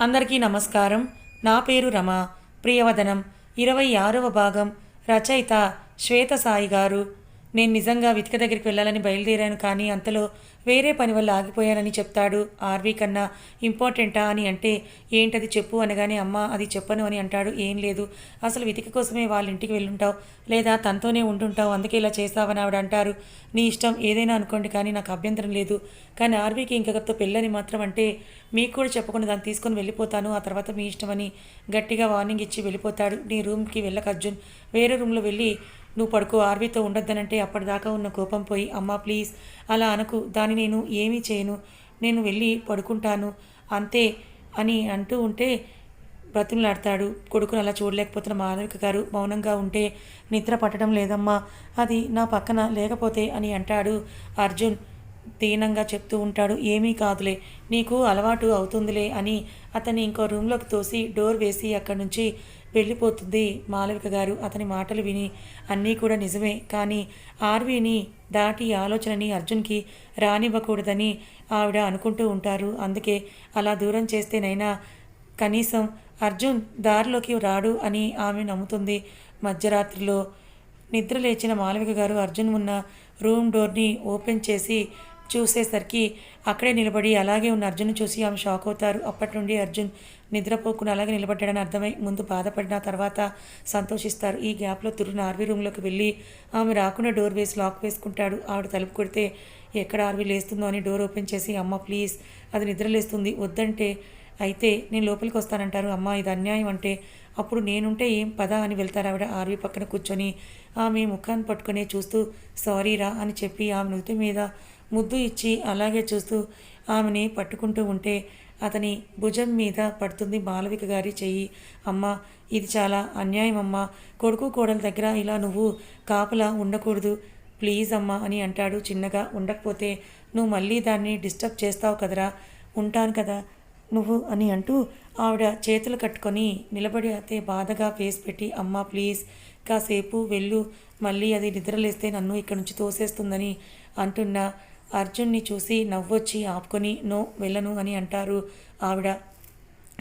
అందరికీ నమస్కారం. నా పేరు రమ. ప్రియవదనం. ఇరవై ఆరవ భాగం. రచయిత శ్వేత సాయి గారు. నేను నిజంగా వితిక దగ్గరికి వెళ్ళాలని బయలుదేరాను కానీ అంతలో వేరే పని వల్ల ఆగిపోయానని చెప్తాడు. ఆర్వీ కన్నా ఇంపార్టెంటా అని అంటే ఏంటది చెప్పు అనగానే అమ్మ అది చెప్పను అని అంటాడు. ఏం లేదు. అసలు వితిక కోసమే వాళ్ళ ఇంటికి వెళ్ళుంటావు. లేదా తనతోనే ఉంటుంటావు అందుకే ఇలా చేస్తావని ఆవిడ అంటారు. నీ ఇష్టం ఏదైనా అనుకోండి కానీ నాకు అభ్యంతరం లేదు. కానీ ఆర్వీకి ఇంకొకరితో పెళ్ళని మాత్రం అంటే మీకు కూడా చెప్పకుండా దాన్ని తీసుకొని వెళ్ళిపోతాను. ఆ తర్వాత మీ ఇష్టమని గట్టిగా వార్నింగ్ ఇచ్చి వెళ్ళిపోతాడు. నీ రూమ్కి వెళ్ళక అర్జున్ వేరే రూమ్లో వెళ్ళి నువ్వు పడుకో ఆర్వీతో ఉండొద్దనంటే అప్పటిదాకా ఉన్న కోపం పోయి అమ్మా ప్లీజ్ అలా అనకు దాన్ని నేను ఏమీ చేయను నేను వెళ్ళి పడుకుంటాను అంతే అని అంటూ ఉంటే బ్రతిమలాడతాడు కొడుకును అలా చూడలేకపోతున్న మాధవిక గారు మౌనంగా ఉంటే నిద్ర పట్టడం లేదమ్మా అది నా పక్కన లేకపోతే అని అంటాడు. అర్జున్ దీనంగా చెప్తూ ఉంటాడు ఏమీ కాదులే నీకు అలవాటు అవుతుందిలే అని అతన్ని ఇంకో రూమ్లోకి తోసి డోర్ వేసి అక్కడి నుంచి వెళ్ళిపోతుంది. మాలవిక గారు అతని మాటలు విని అన్నీ కూడా నిజమే. కానీ ఆర్వీని దాటి ఆలోచనని అర్జున్కి రానివ్వకూడదని ఆవిడ అనుకుంటూ ఉంటారు. అందుకే అలా దూరం చేస్తేనైనా కనీసం అర్జున్ దారిలోకి రాడు అని ఆమె నమ్ముతుంది. మధ్యరాత్రిలో నిద్ర లేచిన మాలవిక గారు అర్జున్ ఉన్న రూమ్ డోర్ని ఓపెన్ చేసి చూసేసరికి అక్కడే నిలబడి అలాగే ఉన్న అర్జున్ చూసి ఆమె షాక్ అవుతారు. అప్పటి నుండి అర్జున్ నిద్రపోకుండా అలాగే నిలబడ్డాడని అర్థమై ముందు బాధపడిన తర్వాత సంతోషిస్తారు. ఈ గ్యాప్లో తురుని ఆర్వీ రూమ్లోకి వెళ్ళి ఆమె రాకుండా డోర్ వేసి లాక్ వేసుకుంటాడు. ఆవిడ తలుపు కొడితే ఎక్కడ ఆర్వీ లేస్తుందో అని డోర్ ఓపెన్ చేసి అమ్మ ప్లీజ్ అది నిద్ర లేస్తుంది వద్దంటే అయితే నేను లోపలికి వస్తానంటారు. అమ్మ ఇది అన్యాయం అంటే అప్పుడు నేనుంటే ఏం పదా అని వెళ్తారు ఆవిడ ఆర్వీ పక్కన కూర్చొని. ఆమె ముఖాన్ని పట్టుకుని చూస్తూ సారీరా అని చెప్పి ఆమె నుదుటి మీద ముద్దు ఇచ్చి అలాగే చూస్తూ ఆమెని పట్టుకుంటూ ఉంటే అతని భుజం మీద పడుతుంది మాలవిక గారి చెయ్యి. అమ్మ ఇది చాలా అన్యాయం అమ్మ. కొడుకు కోడల దగ్గర ఇలా నువ్వు కాపలా ఉండకూడదు. ప్లీజ్ అమ్మా అని అంటాడు చిన్నగా. ఉండకపోతే నువ్వు మళ్ళీ దాన్ని డిస్టర్బ్ చేస్తావు కదరా. ఉంటాను కదా నువ్వు అని అంటూ ఆవిడ చేతులు కట్టుకొని నిలబడి అయితే బాధగా ఫేస్ పెట్టి అమ్మా ప్లీజ్ కాసేపు వెళ్ళు. మళ్ళీ అది నిద్రలేస్తే నన్ను ఇక్కడి నుంచి తోసేస్తుందని అంటున్నా. అర్జున్ని చూసి నవ్వొచ్చి ఆపుకొని నో వెళ్ళను అని అంటారు ఆవిడ.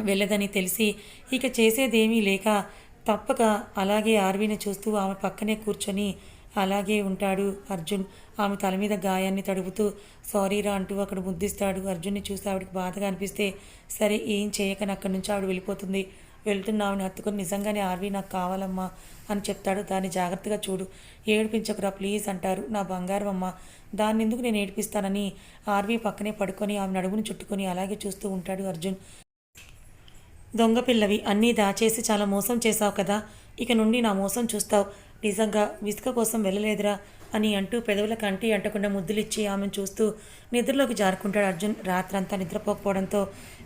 వెళ్ళదని తెలిసి ఇక చేసేదేమీ లేక తప్పక అలాగే ఆర్వీని చూస్తూ ఆమె పక్కనే కూర్చొని అలాగే ఉంటాడు అర్జున్. ఆమె తల మీద గాయాన్ని తడుపుతూ సారీరా అంటూ అక్కడ ముద్దిస్తాడు అర్జున్ని చూసి ఆవిడకి బాధగా అనిపిస్తే సరే ఏం చేయకని అక్కడి నుంచి ఆవిడ వెళ్ళిపోతుంది. వెళ్తున్న ఆవిడని హత్తుకొని నిజంగానే ఆర్వీ నాకు కావాలమ్మా అని చెప్తాడు. దాన్ని జాగ్రత్తగా చూడు. ఏడిపించకురా ప్లీజ్ అంటారు. నా బంగారం అమ్మ దాన్ని ఎందుకు నేను ఏడిపిస్తానని ఆర్వీ పక్కనే పడుకొని ఆమె నడుముని చుట్టుకొని అలాగే చూస్తూ ఉంటాడు అర్జున్. దొంగ పిల్లవి అన్నీ దాచేసి చాలా మోసం చేశావు కదా. ఇక నుండి నా మోసం చూస్తావు. నిజంగా విసుక కోసం వెళ్ళలేదురా. అని అంటూ పెదవులకు అంటి అంటకుండా ముద్దులిచ్చి ఆమెను చూస్తూ నిద్రలోకి జారుకుంటాడు అర్జున్. రాత్రంతా నిద్రపోకపోవడంతో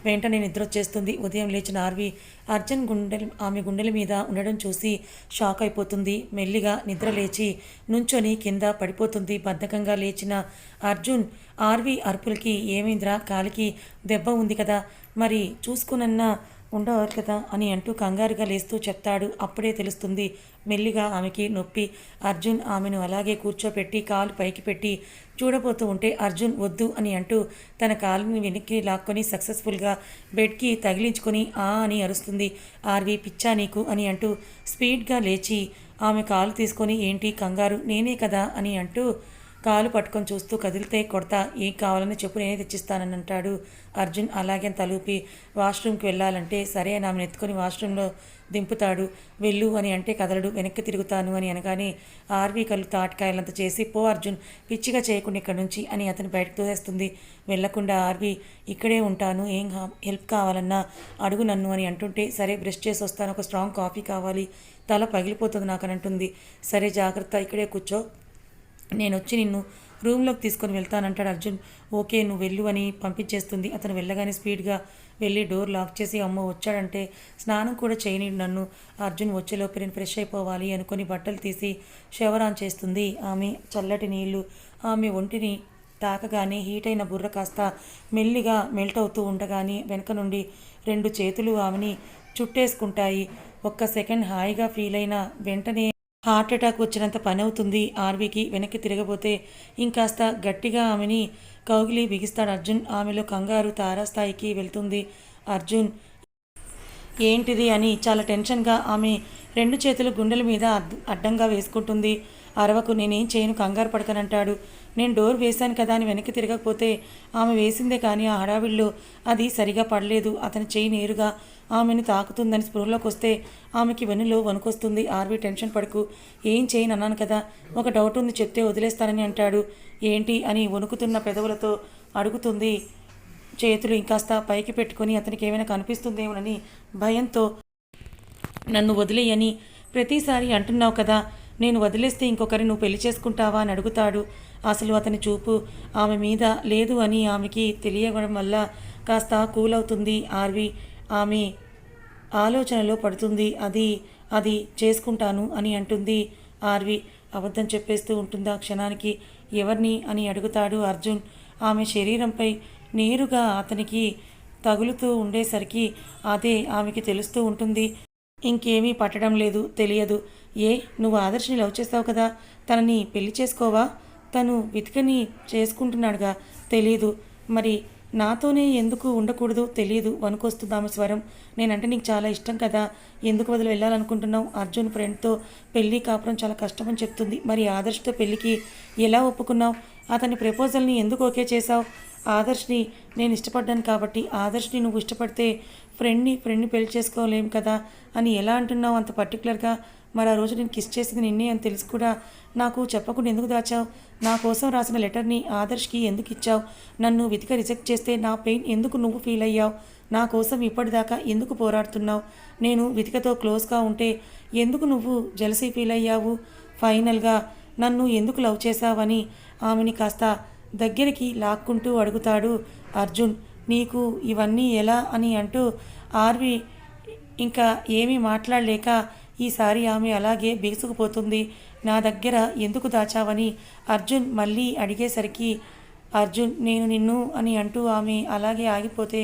వెంటనే నిద్ర వచ్చేస్తుంది ఉదయం లేచిన ఆర్వి అర్జున్ గుండె ఆమె గుండెల మీద ఉండడం చూసి షాక్ అయిపోతుంది. మెల్లిగా నిద్ర లేచి నుంచొని కింద పడిపోతుంది. బద్ధకంగా లేచిన అర్జున్ ఆర్వి అరుపులకి ఏమైందిరా? కాలికి దెబ్బ ఉంది కదా. మరి చూసుకునన్నా ఉండవచ్చు కదా అని అంటూ కంగారుగా లేస్తూ చెప్తాడు. అప్పుడే తెలుస్తుంది. మెల్లిగా ఆమెకి నొప్పి. అర్జున్ ఆమెను అలాగే కూర్చోపెట్టి కాలు పైకి పెట్టి చూడబోతూ ఉంటే అర్జున్ వద్దు అని అంటూ తన కాలుని వెనక్కి లాక్కొని సక్సెస్ఫుల్గా బెడ్కి తగిలించుకొని ఆ అని అరుస్తుంది. ఆర్వి పిచ్చా నీకు అని అంటూ స్పీడ్గా లేచి ఆమె కాలు తీసుకొని ఏంటి కంగారు? నేనే కదా అని అంటూ కాలు పట్టుకొని చూస్తూ కదిలితే కొడతా ఏం కావాలని చెప్పు నేనే తెచ్చిస్తానని అంటాడు అర్జున్. అలాగే తలూపి వాష్రూమ్కి వెళ్ళాలంటే సరే అని ఆమెను ఎత్తుకొని వాష్రూమ్లో దింపుతాడు. వెళ్ళు అని అంటే కదలడు వెనక్కి తిరుగుతాను అని అనగానే ఆర్వీ కళ్ళు తాటికాయలంత చేసి పో అర్జున్ పిచ్చిగా చేయకుండా ఇక్కడి నుంచి అని అతను బయటకు తోసేస్తుంది. వెళ్ళకుండా ఆర్వీ ఇక్కడే ఉంటాను ఏం హెల్ప్ కావాలన్నా అడుగు నన్ను అని అంటుంటే సరే బ్రష్ చేసి వస్తాను ఒక స్ట్రాంగ్ కాఫీ కావాలి తల పగిలిపోతుంది నాకు అని అంటుంది. సరే జాగ్రత్త ఇక్కడే కూర్చో నేను వచ్చి నిన్ను రూమ్లోకి తీసుకొని వెళ్తానంటాడు అర్జున్. ఓకే నువ్వు వెళ్ళు అని పంపించేస్తుంది. అతను వెళ్ళగానే స్పీడ్గా వెళ్ళి డోర్ లాక్ చేసి అమ్మ వచ్చాడంటే స్నానం కూడా చేయని నన్ను అర్జున్ వచ్చేలోపు నేను ఫ్రెష్ అయిపోవాలి అనుకొని బట్టలు తీసి షవర్ ఆన్ చేస్తుంది. ఆమె చల్లటి నీళ్ళు ఆమె ఒంటిని తాకగానే హీట్ అయిన బుర్ర కాస్త మెల్లిగా మెల్ట్ అవుతూ ఉండగానే వెనక నుండి రెండు చేతులు ఆమెని చుట్టేసుకుంటాయి. ఒక్క సెకండ్ హాయిగా ఫీల్ అయిన వెంటనే హార్ట్ అటాక్ వచ్చినంత పని అవుతుంది ఆర్వీకి వెనక్కి తిరగబోతే ఇంకాస్త గట్టిగా ఆమెని కౌగిలి బిగిస్తాడు అర్జున్. ఆమెలో కంగారు తారాస్థాయికి వెళ్తుంది అర్జున్. ఏంటిది అని చాలా టెన్షన్గా ఆమె రెండు చేతులు గుండెల మీద అడ్డంగా వేసుకుంటుంది. అరవకు నేనేం చేయను కంగారు పడకనంటాడు. నేను డోర్ వేశాను కదా అని వెనక్కి తిరగకపోతే ఆమె వేసిందే కానీ ఆ హడావిడిలో అది సరిగా పడలేదు. అతని చేయి నేరుగా ఆమెను తాకుతుందని స్పృహలోకి వస్తే ఆమెకి వెన్నులో వణుకొస్తుంది. ఆర్వి టెన్షన్ పడుకు. ఏం చేయను అన్నాను కదా. ఒక డౌట్ ఉంది చెప్తే వదిలేస్తానని అంటాడు. ఏంటి అని వణుకుతున్న పెదవులతో అడుగుతుంది. చేతులు ఇంకాస్త పైకి పెట్టుకొని అతనికి ఏమైనా కనిపిస్తుందేమోనని భయంతో నన్ను వదిలేయని ప్రతిసారి అంటున్నావు కదా. నేను వదిలేస్తే ఇంకొకరి నువ్వు పెళ్ళి చేసుకుంటావా అని అడుగుతాడు. అసలు అతని చూపు ఆమె మీద లేదు అని ఆమెకి తెలియడం వల్ల కాస్త కూల్ అవుతుంది ఆర్వి. ఆమె ఆలోచనలో పడుతుంది. అది అది చేసుకుంటాను అని అంటుంది ఆర్వి. అబద్ధం చెప్పేస్తూ ఉంటుందా క్షణానికి? ఎవరిని అని అడుగుతాడు అర్జున్. ఆమె శరీరంపై నేరుగా అతనికి తగులుతూ ఉండేసరికి అదే ఆమెకి తెలుస్తూ ఉంటుంది. ఇంకేమీ పట్టడం లేదు తెలియదు. ఏ నువ్వు ఆదర్శని లవ్ చేస్తావు కదా? తనని పెళ్ళి చేసుకోవా? తను వితికని చేసుకుంటున్నాడుగా? తెలియదు మరి నాతోనే ఎందుకు ఉండకూడదు తెలియదు వణుకొస్తుంది ఆమె స్వరం. నేనంటే నీకు చాలా ఇష్టం కదా. ఎందుకు వదిలి వెళ్ళాలనుకుంటున్నావు? అర్జున్ ఫ్రెండ్తో పెళ్ళి కాపురం చాలా కష్టమని చెప్తుంది. మరి ఆదర్శ్తో పెళ్ళికి ఎలా ఒప్పుకున్నావు? అతని ప్రపోజల్ని ఎందుకు ఓకే చేశావు? ఆదర్శ్ని నేను ఇష్టపడ్డాను కాబట్టి ఆదర్శ్ని నువ్వు ఇష్టపడితే ఫ్రెండ్ని ఫ్రెండ్ని పెళ్ళి చేసుకోలేం కదా అని ఎలా అంటున్నావు అంత పర్టికులర్గా మరి ఆ రోజు నేను కిస్ చేసింది నిన్నే అని తెలిసి కూడా నాకు చెప్పకుండా ఎందుకు దాచావు? నా కోసం రాసిన లెటర్ని ఆదర్శ్కి ఎందుకు ఇచ్చావు? నన్ను వితిక రిజెక్ట్ చేస్తే నా పెయిన్ ఎందుకు నువ్వు ఫీల్ అయ్యావు? నా కోసం ఇప్పటిదాకా ఎందుకు పోరాడుతున్నావు? నేను వితికతో క్లోజ్గా ఉంటే ఎందుకు నువ్వు జలసీ ఫీల్ అయ్యావు? ఫైనల్గా నన్ను ఎందుకు లవ్ చేశావని ఆమెని కాస్త దగ్గరికి లాక్కుంటూ అడుగుతాడు అర్జున్. నీకు ఇవన్నీ ఎలా అని అంటూ ఆర్వి ఇంకా ఏమీ మాట్లాడలేక ఈసారి ఆమె అలాగే బిగుసుకుపోతుంది. నా దగ్గర ఎందుకు దాచావని అర్జున్ మళ్ళీ అడిగేసరికి అర్జున్ నేను నిన్ను అని అంటూ ఆమె అలాగే ఆగిపోతే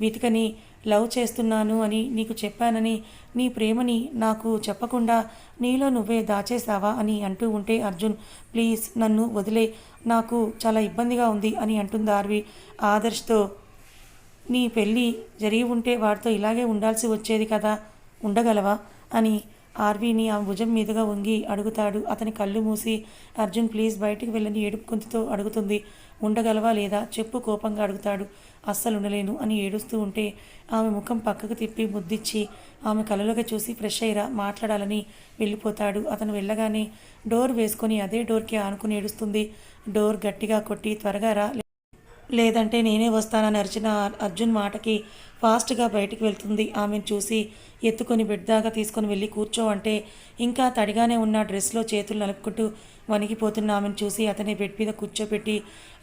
వెతికని లవ్ చేస్తున్నాను అని నీకు చెప్పానని నీ ప్రేమని నాకు చెప్పకుండా నీలో నువ్వే దాచేసావా అని అంటూ ఉంటే అర్జున్ ప్లీజ్ నన్ను వదిలే నాకు చాలా ఇబ్బందిగా ఉంది అని అంటుంది ఆర్వి. ఆదర్శ్తో నీ పెళ్ళి జరిగి ఉంటే వాడితో ఇలాగే ఉండాల్సి వచ్చేది కదా ఉండగలవా? అని ఆర్వీని ఆ భుజం మీదుగా వంగి అడుగుతాడు. అతని కళ్ళు మూసి అర్జున్ ప్లీజ్ బయటికి వెళ్ళని ఏడుపు గొంతుతో అడుగుతుంది. ఉండగలవా లేదా? చెప్పు కోపంగా అడుగుతాడు. అస్సలు ఉండలేను అని ఏడుస్తూ ఉంటే ఆమె ముఖం పక్కకు తిప్పి ముద్దిచ్చి ఆమె కళ్ళలోకి చూసి ఫ్రెష్ అయ్యిరా మాట్లాడాలని వెళ్ళిపోతాడు. అతను వెళ్ళగానే డోర్ వేసుకొని అదే డోర్కి ఆనుకుని ఏడుస్తుంది. డోర్ గట్టిగా కొట్టి త్వరగా రా లేదంటే నేనే వస్తానని అరిచిన అర్జున్ మాటకి ఫాస్ట్గా బయటికి వెళ్తుంది. ఆమెను చూసి ఎత్తుకొని బెడ్ దాకా తీసుకొని వెళ్ళి కూర్చో అంటే ఇంకా తడిగానే ఉన్న డ్రెస్లో చేతులు నలుపుకుంటూ వణికిపోతున్న ఆమెను చూసి అతని బెడ్ మీద కూర్చోపెట్టి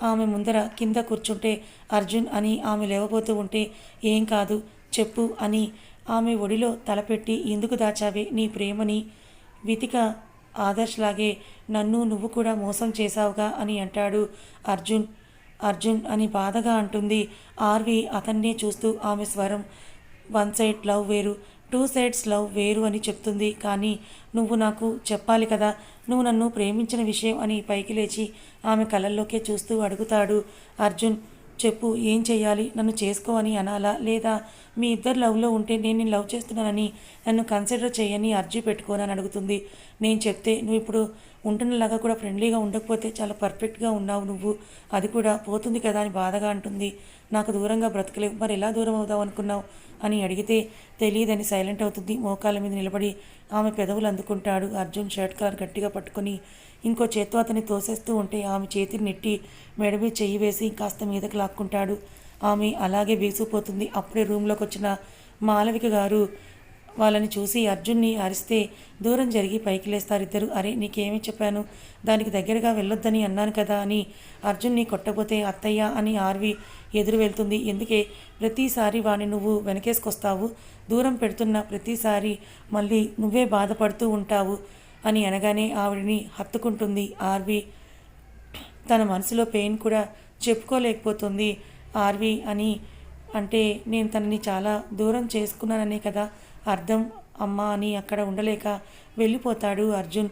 ఆమె ముందర కింద కూర్చుంటే అర్జున్ అని ఆమె లేవబోతూ ఉంటే ఏం కాదు చెప్పు అని ఆమె ఒడిలో తలపెట్టి ఎందుకు దాచావే నీ ప్రేమని? వితిక ఆదర్శ్లాగే నన్ను నువ్వు కూడా మోసం చేశావుగా అని అంటాడు అర్జున్. అర్జున్ అని బాధగా అంటుంది. ఆర్వి అతన్నే చూస్తూ ఆమె స్వరం వన్ సైడ్ లవ్ వేరు టూ సైడ్స్ లవ్ వేరు అని చెప్తుంది. కానీ నువ్వు నాకు చెప్పాలి కదా నువ్వు నన్ను ప్రేమించిన విషయం అని పైకి లేచి ఆమె కళ్ళల్లోకే చూస్తూ అడుగుతాడు. అర్జున్ చెప్పు ఏం చేయాలి నన్ను చేసుకో అని అనాలా? లేదా మీ ఇద్దరు లవ్లో ఉంటే నేను నేను లవ్ చేస్తున్నానని నన్ను కన్సిడర్ చేయని అర్జీ పెట్టుకోనని అడుగుతుంది. నేను చెప్తే నువ్వు ఇప్పుడు ఉంటున్నలాగా కూడా ఫ్రెండ్లీగా ఉండకపోతే చాలా పర్ఫెక్ట్గా ఉన్నావు నువ్వు. అది కూడా పోతుంది కదా అని బాధగా అంటుంది. నాకు దూరంగా బ్రతకలేవు. మరి ఎలా దూరం అవుదాం అనుకున్నావు? అని అడిగితే తెలియదని సైలెంట్ అవుతుంది. మోకాల మీద నిలబడి ఆమె పెదవులు అందుకుంటాడు. అర్జున్ షర్ట్ కార్ గట్టిగా పట్టుకొని ఇంకో చేత్తో అతన్ని తోసేస్తూ ఉంటే ఆమె చేతిని నెట్టి మెడమీ చెయ్యి వేసి కాస్త మీదకు లాక్కుంటాడు. ఆమె అలాగే బీసిపోతుంది అప్పుడే రూమ్లోకి వచ్చిన మాలవిక గారు వాళ్ళని చూసి అర్జున్ని అరిస్తే దూరం జరిగి పైకి లేస్తారు ఇద్దరు. అరే నీకేమి చెప్పాను? దానికి దగ్గరగా వెళ్ళొద్దని అన్నాను కదా అని అర్జున్ని కొట్టబోతే అత్తయ్య అని ఆర్వి ఎదురు వెళ్తుంది. ఎందుకే? ప్రతిసారి వాణ్ణి నువ్వు వెనకేసుకొస్తావు. దూరం పెడుతున్న ప్రతిసారి మళ్ళీ నువ్వే బాధపడుతూ ఉంటావు అని అనగానే ఆవిడని హత్తుకుంటుంది ఆర్వి. తన మనసులో పెయిన్ కూడా చెప్పుకోలేకపోతుంది ఆర్వి అని అంటే నేను తనని చాలా దూరం చేసుకున్నాననే కదా అర్థం. అమ్మా అని అక్కడ ఉండలేక వెళ్ళిపోతాడు అర్జున్.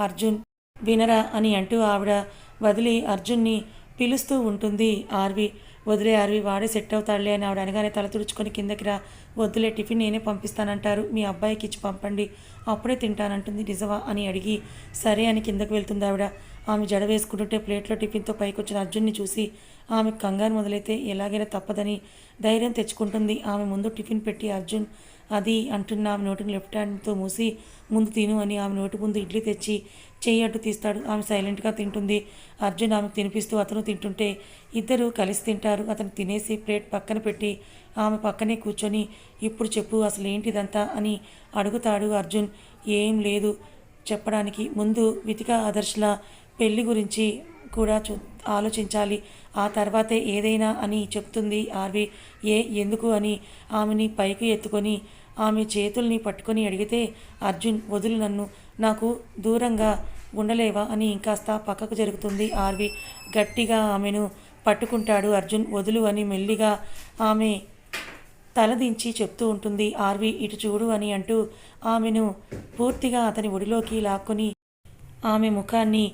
అర్జున్ వినరా అని అంటూ ఆవిడ వదిలి అర్జున్ని పిలుస్తూ ఉంటుంది ఆర్వి. వదిలే ఆర్వి వాడే సెట్ అవుతాడులే అని ఆవిడ అనగానే తల తుడుచుకొని కిందకి రా. వద్దులే టిఫిన్ నేనే పంపిస్తానంటారు. మీ అబ్బాయికి ఇచ్చి పంపండి. అప్పుడే తింటానంటుంది నిజమా అని అడిగి సరే అని కిందకు వెళ్తుంది ఆవిడ. ఆమె జడ వేసుకుంటుంటే ప్లేట్లో టిఫిన్తో పైకొచ్చిన అర్జున్ని చూసి ఆమె కంగారు మొదలైతే ఎలాగైనా తప్పదని ధైర్యం తెచ్చుకుంటుంది. ఆమె ముందు టిఫిన్ పెట్టి అర్జున్ అది అంటున్న ఆమె నోటిని లెఫ్ట్ హ్యాండ్తో మూసి ముందు తిను అని ఆమె నోటి ముందు ఇడ్లీ తెచ్చి చెయ్యి అటు తీస్తాడు. ఆమె సైలెంట్గా తింటుంది. అర్జున్ ఆమెకు తినిపిస్తూ అతను తింటుంటే ఇద్దరు కలిసి తింటారు. అతను తినేసి ప్లేట్ పక్కన పెట్టి ఆమె పక్కనే కూర్చొని ఇప్పుడు చెప్పు అసలు ఏంటిదంతా అని అడుగుతాడు అర్జున్. ఏం లేదు చెప్పడానికి. ముందు వితిక ఆదర్శలా పెళ్ళి గురించి కూడా చూ ఆలోచించాలి. ఆ తర్వాతే ఏదైనా అని చెప్తుంది ఆర్వి. ఏ ఎందుకు అని ఆమెని పైకి ఎత్తుకొని ఆమె చేతుల్ని పట్టుకొని అడిగితే అర్జున్ వదులు నన్ను. నాకు దూరంగా ఉండలేవా అని ఇంకాస్త పక్కకు జరుగుతుంది ఆర్వి. గట్టిగా ఆమెను పట్టుకుంటాడు అర్జున్. వదులు అని మెల్లిగా ఆమె తలదించి చెప్తూ ఉంటుంది ఆర్వి. ఇటు చూడు అని అంటూ ఆమెను పూర్తిగా అతని ఒడిలోకి లాక్కొని ఆమె ముఖాన్ని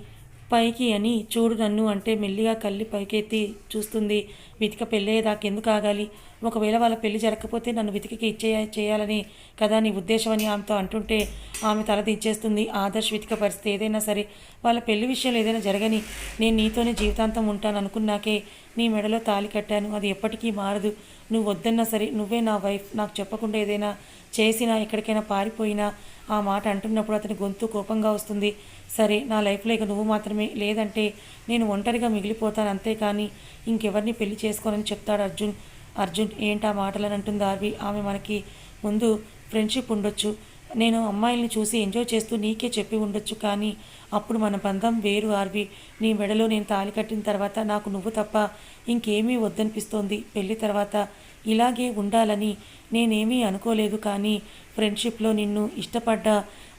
పైకి అని చూడు నన్ను అంటే మెల్లిగా కళ్ళి పైకెత్తి చూస్తుంది. వితిక పెళ్ళయ్యేదాకెందుకు ఆగాలి? ఒకవేళ వాళ్ళ పెళ్ళి జరగకపోతే నన్ను వితికకి ఇచ్చే చేయాలని కదా నీ ఉద్దేశం అని ఆమెతో అంటుంటే ఆమె తల దించేస్తుంది. ఆదర్శ్ వితిక పరిస్థితి ఏదైనా సరే వాళ్ళ పెళ్ళి విషయంలో ఏదైనా జరగని నేను నీతోనే జీవితాంతం ఉంటాను అనుకున్నాకే నీ మెడలో తాళి కట్టాను. అది ఎప్పటికీ మారదు. నువ్వు వద్దన్నా సరే నువ్వే నా వైఫ్. నాకు చెప్పకుండా ఏదైనా చేసినా ఎక్కడికైనా పారిపోయినా ఆ మాట అంటున్నప్పుడు అతని గొంతు కోపంగా వస్తుంది. సరే నా లైఫ్లో ఇక నువ్వు మాత్రమే. లేదంటే నేను ఒంటరిగా మిగిలిపోతాను అంతేకాని ఇంకెవరిని పెళ్ళి చేసుకోనని చెప్తాడు అర్జున్. అర్జున్ ఏంటా మాటలని అంటుంది ఆర్వి. ఆమె మనకి ముందు ఫ్రెండ్షిప్ ఉండొచ్చు. నేను అమ్మాయిల్ని చూసి ఎంజాయ్ చేస్తూ నీకే చెప్పి ఉండొచ్చు. కానీ అప్పుడు మన బంధం వేరు ఆర్వి. నీ మెడలో నేను తాళి కట్టిన తర్వాత నాకు నువ్వు తప్ప ఇంకేమీ వద్దనిపిస్తోంది. పెళ్ళి తర్వాత ఇలాగే ఉండాలని నేనేమీ అనుకోలేదు కానీ ఫ్రెండ్షిప్లో నిన్ను ఇష్టపడ్డ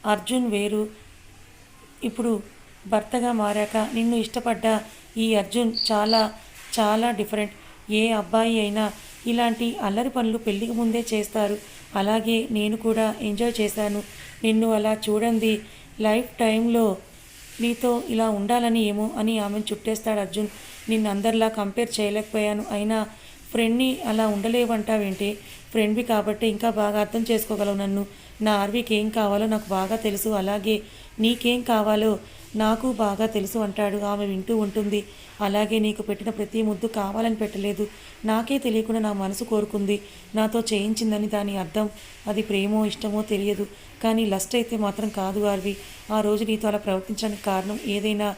అర్జున్ వేరు. ఇప్పుడు భర్తగా మారాక నిన్ను ఇష్టపడ్డ ఈ అర్జున్ చాలా చాలా డిఫరెంట్. ఏ అబ్బాయి అయినా ఇలాంటి అల్లరి పనులు పెళ్ళికి ముందే చేస్తారు. అలాగే నేను కూడా ఎంజాయ్ చేశాను. నిన్ను అలా చూడండి. లైఫ్ టైంలో నీతో ఇలా ఉండాలని ఏమో అని ఆమెను చుట్టేస్తాడు అర్జున్. నిన్ను అందరిలా కంపేర్ చేయలేకపోయాను. అయినా ఫ్రెండ్ని అలా ఉండలేవంటావేంటి? ఫ్రెండ్వి కాబట్టి ఇంకా బాగా అర్థం చేసుకోగలవు నన్ను. నా ఆర్వీకి ఏం కావాలో నాకు బాగా తెలుసు. అలాగే నీకేం కావాలో నాకు బాగా తెలుసు అంటాడు. ఆమె వింటూ ఉంటుంది. అలాగే నీకు పెట్టిన ప్రతి ముద్దు కావాలని పెట్టలేదు. నాకే తెలియకుండా నా మనసు కోరుకుంది. నాతో చేయించిందని దాని అర్థం. అది ప్రేమో ఇష్టమో తెలియదు. కానీ లస్ట్ అయితే మాత్రం కాదు ఆర్వి. ఆ రోజు నీతో అలా ప్రవర్తించడానికి కారణం ఏదైనా.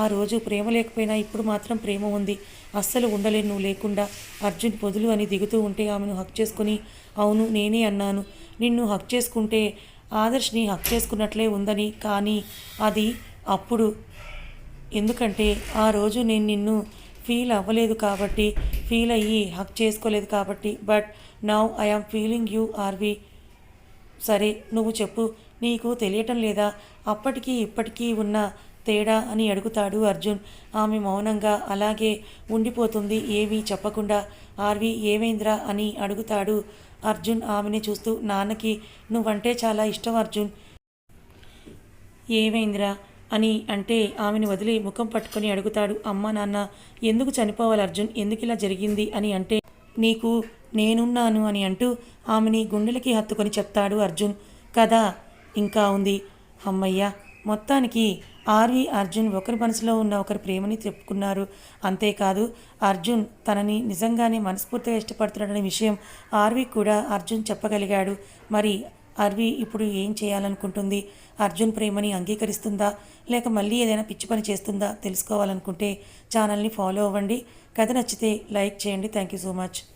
ఆ రోజు ప్రేమ లేకపోయినా ఇప్పుడు మాత్రం ప్రేమ ఉంది. అస్సలు ఉండలేను నువ్వు లేకుండా. అర్జున్ పొదులు అని దిగుతూ ఉంటే ఆమెను హక్ చేసుకుని అవును నేనే అన్నాను. నిన్ను హక్ చేసుకుంటే ఆదర్శ్ని హక్ చేసుకున్నట్లే ఉందని. కానీ అది అప్పుడు. ఎందుకంటే ఆ రోజు నేను నిన్ను ఫీల్ అవ్వలేదు కాబట్టి ఫీల్ అయ్యి హక్ చేసుకోలేదు కాబట్టి. But now I am feeling you are వి సరే నువ్వు చెప్పు. నీకు తెలియటం లేదా? అప్పటికీ ఇప్పటికీ ఉన్న తేడా అని అడుగుతాడు అర్జున్. ఆమె మౌనంగా అలాగే ఉండిపోతుంది ఏమీ చెప్పకుండా. ఆర్వి ఏమైందిరా అని అడుగుతాడు అర్జున్ ఆమెని చూస్తూ. నాన్నకి నువ్వంటే చాలా ఇష్టం అర్జున్. ఏమైందిరా అని అంటే ఆమెను వదిలి ముఖం పట్టుకొని అడుగుతాడు. అమ్మ నాన్న ఎందుకు చనిపోవాలి అర్జున్? ఎందుకు ఇలా జరిగింది అని అంటే నీకు నేనున్నాను అని అంటూ ఆమెని గుండెలకి హత్తుకొని చెప్తాడు అర్జున్. కదా ఇంకా ఉంది. అమ్మయ్య మొత్తానికి ఆర్వి అర్జున్ ఒకరి మనసులో ఉన్న ఒకరి ప్రేమని చెప్పుకున్నారు. అంతేకాదు అర్జున్ తనని నిజంగానే మనస్ఫూర్తిగా ఇష్టపడుతున్నాడనే విషయం ఆర్వి కూడా అర్జున్ చెప్పగలిగాడు. మరి అర్వి ఇప్పుడు ఏం చేయాలనుకుంటుంది? అర్జున్ ప్రేమని అంగీకరిస్తుందా? లేక మళ్ళీ ఏదైనా పిచ్చి పని చేస్తుందా? తెలుసుకోవాలనుకుంటే ఛానల్ని ఫాలో అవ్వండి. కథ నచ్చితే లైక్ చేయండి. Thank you so much.